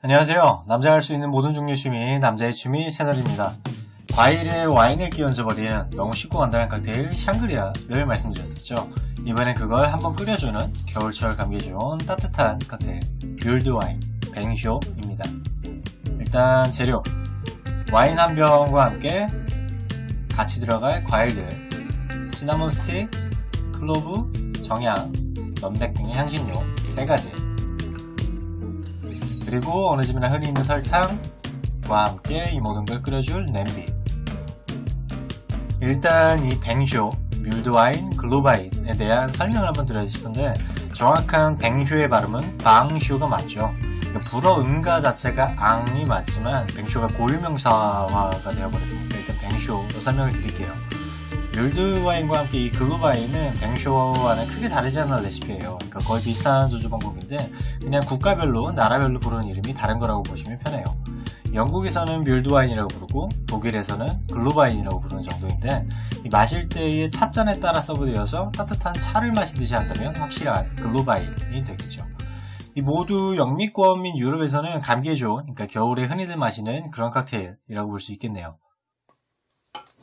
안녕하세요. 남자가 할 수 있는 모든 종류 취미, 남자의 취미 채널입니다. 과일에 와인을 끼얹어버리는 너무 쉽고 간단한 칵테일 샹그리아를 말씀드렸었죠. 이번엔 그걸 한번 끓여주는 겨울철 감기에 좋은 따뜻한 칵테일 뮬드 와인 뱅쇼입니다. 일단 재료 와인 한 병과 함께 같이 들어갈 과일들 시나몬 스틱, 클로브, 정향, 연백 등의 향신료 3가지 그리고 어느 집이나 흔히 있는 설탕과 함께 이 모든 걸 끓여줄 냄비. 일단 이 뱅쇼, 뮬드와인, 글로바인에 대한 설명을 한번 드려야 싶은데 정확한 뱅쇼의 발음은 방쇼가 맞죠. 그러니까 불어 음가 자체가 앙이 맞지만 뱅쇼가 고유명사화가 되어버렸으니까 일단 뱅쇼로 설명을 드릴게요 뮬드 와인과 함께 이 글로바인은 뱅쇼와는 크게 다르지 않은 레시피예요. 그러니까 거의 비슷한 조주 방법인데 그냥 국가별로 나라별로 부르는 이름이 다른 거라고 보시면 편해요. 영국에서는 뮬드 와인이라고 부르고 독일에서는 글로바인이라고 부르는 정도인데 마실 때의 찻잔에 따라 서브되어서 따뜻한 차를 마시듯이 한다면 확실한 글로바인이 되겠죠. 이 모두 영미권 및 유럽에서는 감기에 좋은 그러니까 겨울에 흔히들 마시는 그런 칵테일이라고 볼 수 있겠네요.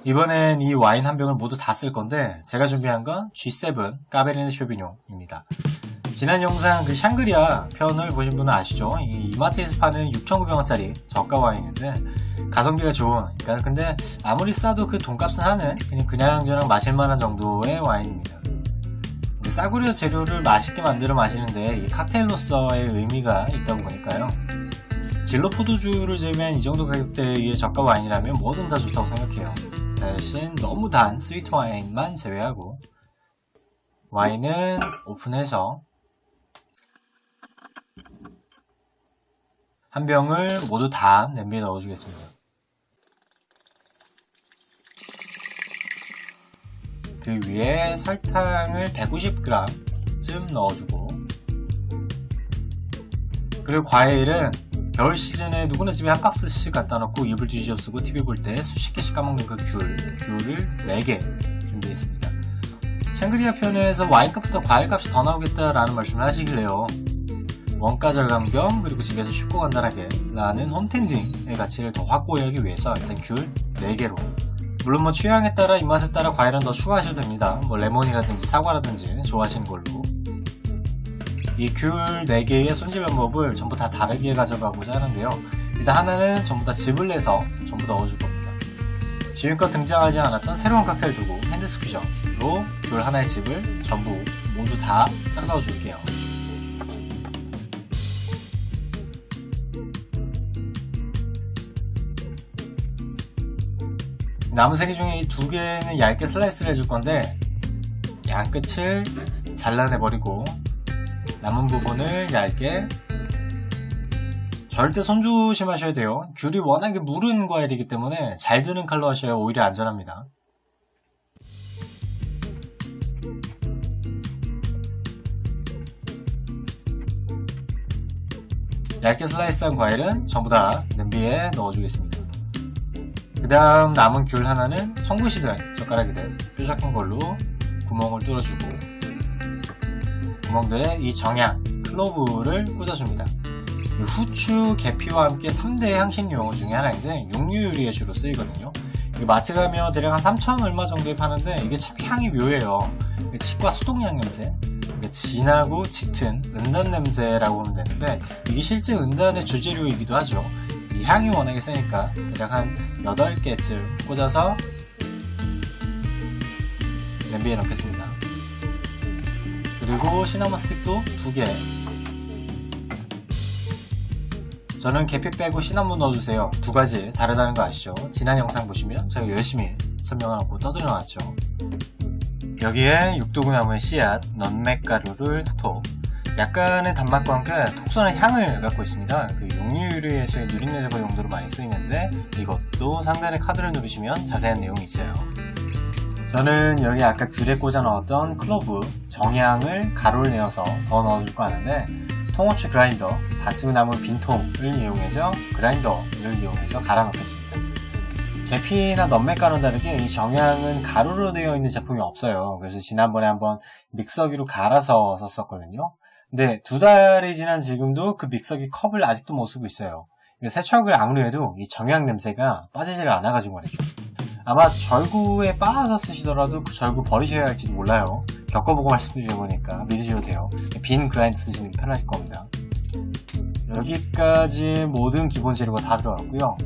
이번엔 이 와인 한 병을 모두 다 쓸 건데 제가 준비한 건 G7 까베르네 쇼비뇽입니다. 지난 영상 그 샹그리아 편을 보신 분은 아시죠? 이 이마트에서 파는 6,900원짜리 저가 와인인데 가성비가 좋은 그러니까 근데 아무리 싸도 그 돈값은 하는 그냥 그냥 저냥 마실만한 정도의 와인입니다. 싸구려 재료를 맛있게 만들어 마시는데 이 칵테일로서의 의미가 있다고 보니까요. 진로 포도주를 제외한 이 정도 가격대의 저가 와인이라면 뭐든 다 좋다고 생각해요. 대신 너무 단 스위트 와인만 제외하고 와인은 오픈해서 한 병을 모두 다 냄비에 넣어주겠습니다. 그 위에 설탕을 150g쯤 넣어주고 그리고 과일은 겨울 시즌에 누구나 집에 한 박스씩 갖다 놓고 이불 뒤집어 쓰고 TV 볼 때 수십 개씩 까먹는 그 귤, 귤을 4개 준비했습니다. 샹그리아 편에서 와인값보다 과일값이 더 나오겠다라는 말씀을 하시길래요. 원가 절감 겸 그리고 집에서 쉽고 간단하게 라는 홈텐딩의 가치를 더 확고히 하기 위해서 일단 귤 4개로 물론 뭐 취향에 따라 입맛에 따라 과일은 더 추가하셔도 됩니다. 뭐 레몬이라든지 사과라든지 좋아하시는 걸로 이 귤 4개의 손질 방법을 전부 다 다르게 가져가고자 하는데요. 일단 하나는 전부 다 즙을 내서 전부 넣어줄 겁니다. 지금껏 등장하지 않았던 새로운 칵테일 도구 핸드스퀴저로 귤 하나의 즙을 전부 모두 다 짝 넣어줄게요. 남은 세개 중에 이 두 개는 얇게 슬라이스를 해줄 건데 양 끝을 잘라내버리고 남은 부분을 얇게 절대 손 조심하셔야 돼요. 귤이 워낙에 무른 과일이기 때문에 잘 드는 칼로 하셔야 오히려 안전합니다. 얇게 슬라이스한 과일은 전부 다 냄비에 넣어주겠습니다. 그 다음 남은 귤 하나는 송곳이든 젓가락이든 뾰족한 걸로 구멍을 뚫어주고 구멍들에 이 정향, 클로브를 꽂아줍니다. 후추, 계피와 함께 3대 향신료 중에 하나인데 육류요리에 주로 쓰이거든요. 마트 가면 대략 한 3천 얼마 정도에 파는데 이게 참 향이 묘해요. 치과 소독약 냄새. 진하고 짙은 은단 냄새라고 하면 되는데 이게 실제 은단의 주재료이기도 하죠. 이 향이 워낙에 세니까 대략 한 8개쯤 꽂아서 냄비에 넣겠습니다. 그리고 시나몬 스틱도 2개 저는 계피 빼고 시나몬 넣어주세요. 두 가지 다르다는 거 아시죠? 지난 영상 보시면 제가 열심히 설명하고 떠들어 놨죠. 여기에 육두구나무의 씨앗, 넌맥 가루를 톡톡 약간의 단맛과 함께 톡 쏘는 향을 갖고 있습니다. 그 육류유리에서의 누린내 제거 용도로 많이 쓰이는데 이것도 상단의 카드를 누르시면 자세한 내용이 있어요. 저는 여기 아까 귤에 꽂아 넣었던 클로브, 정향을 가루를 내어서 더 넣어줄 거 하는데 통후추 그라인더, 다 쓰고 남은 빈통을 이용해서 그라인더를 이용해서 갈아 넣겠습니다. 계피나 넌맥가루는 다르게 이 정향은 가루로 되어 있는 제품이 없어요. 그래서 지난번에 한번 믹서기로 갈아서 썼었거든요. 근데 두 달이 지난 지금도 그 믹서기 컵을 아직도 못 쓰고 있어요. 세척을 아무리 해도 이 정향 냄새가 빠지질 않아가지고 말이죠. 아마 절구에 빻아서 쓰시더라도 그 절구 버리셔야 할지도 몰라요. 겪어보고 말씀드리는 거니까 믿으셔도 돼요. 빈 그라인드 쓰시는 게 편하실 겁니다. 여기까지 모든 기본 재료가 다 들어갔고요.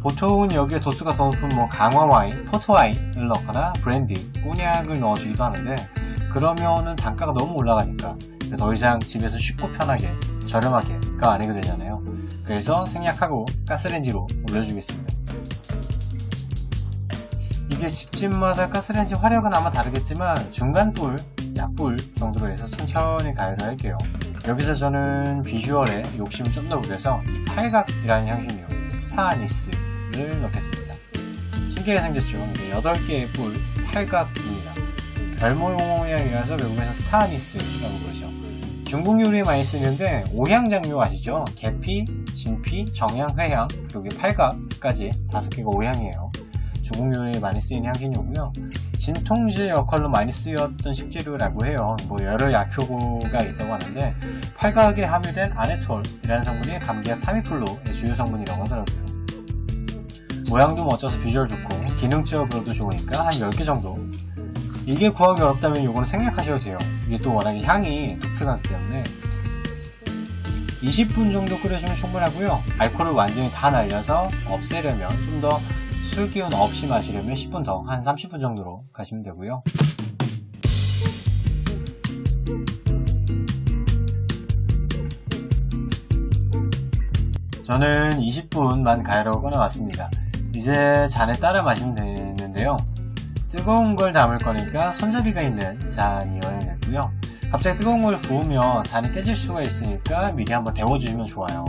보통은 여기에 도수가 더 높은 뭐 강화 와인, 포토 와인을 넣거나 브랜디, 꼬냑을 넣어주기도 하는데 그러면은 단가가 너무 올라가니까 더 이상 집에서 쉽고 편하게 저렴하게가 아니게 되잖아요. 그래서 생략하고 가스레인지로 올려주겠습니다. 이게 집집마다 가스레인지 화력은 아마 다르겠지만 중간불, 약불 정도로 해서 천천히 가열을 할게요. 여기서 저는 비주얼에 욕심을 좀 더 부려서 이 팔각이라는 향신료 스타니스를 넣겠습니다. 신기하게 생겼죠? 이게 8개의 뿔 팔각입니다. 별모 모양이라서 외국에서 스타니스라고 그러죠. 중국 요리에 많이 쓰는데 오향 장류 아시죠? 계피, 진피, 정향, 회향 그리고 팔각까지 다섯 개가 오향이에요. 중국 요리에 많이 쓰이는 향신료고요. 진통제 역할로 많이 쓰였던 식재료라고 해요. 뭐 여러 약효가 있다고 하는데 팔각에 함유된 아네톨이라는 성분이 감기약 타미플루의 주요 성분이라고 하더라고요. 모양도 멋져서 비주얼 좋고 기능적으로도 좋으니까 한 10개 정도 이게 구하기 어렵다면 이거는 생략하셔도 돼요. 이게 또 워낙에 향이 독특하기 때문에 20분 정도 끓여주면 충분하고요. 알코올을 완전히 다 날려서 없애려면 좀 더 술 기운 없이 마시려면 10분 더, 한 30분 정도로 가시면 되고요. 저는 20분만 가열하고 꺼내왔습니다. 이제 잔에 따라 마시면 되는데요. 뜨거운 걸 담을 거니까 손잡이가 있는 잔이어야겠고요. 갑자기 뜨거운 걸 부으면 잔이 깨질 수가 있으니까 미리 한번 데워주시면 좋아요.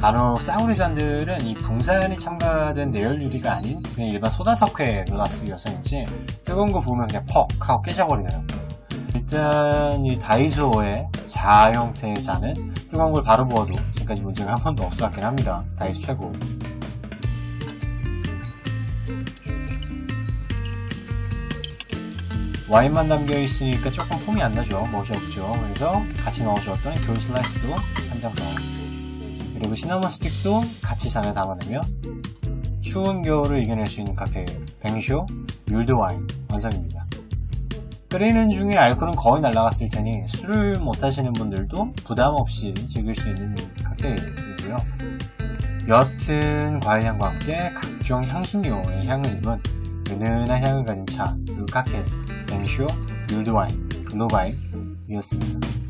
간혹 싸구리 잔들은 이 붕산이 첨가된 내열 유리가 아닌 그냥 일반 소다석회 글라스여서인지 뜨거운 거 부으면 그냥 퍽 하고 깨져버리더라고요. 일단 이 다이소의 자 형태의 잔은 뜨거운 걸 바로 부어도 지금까지 문제가 한 번도 없었긴 합니다. 다이소 최고. 와인만 담겨 있으니까 조금 폼이 안 나죠. 멋이 없죠. 그래서 같이 넣어주었던 귤 슬라이스도 한 장 더. 그리고 시나몬 스틱도 같이 잔에 담아내면 추운 겨울을 이겨낼 수 있는 칵테일 뱅쇼 뮬드 와인 완성입니다. 끓이는 중에 알코올은 거의 날라갔을 테니 술을 못 하시는 분들도 부담 없이 즐길 수 있는 칵테일이고요. 옅은 과일향과 함께 각종 향신료의 향을 입은 은은한 향을 가진 차, 그리고 칵테일, 뱅쇼, 뮬드 와인, 글로바인이었습니다.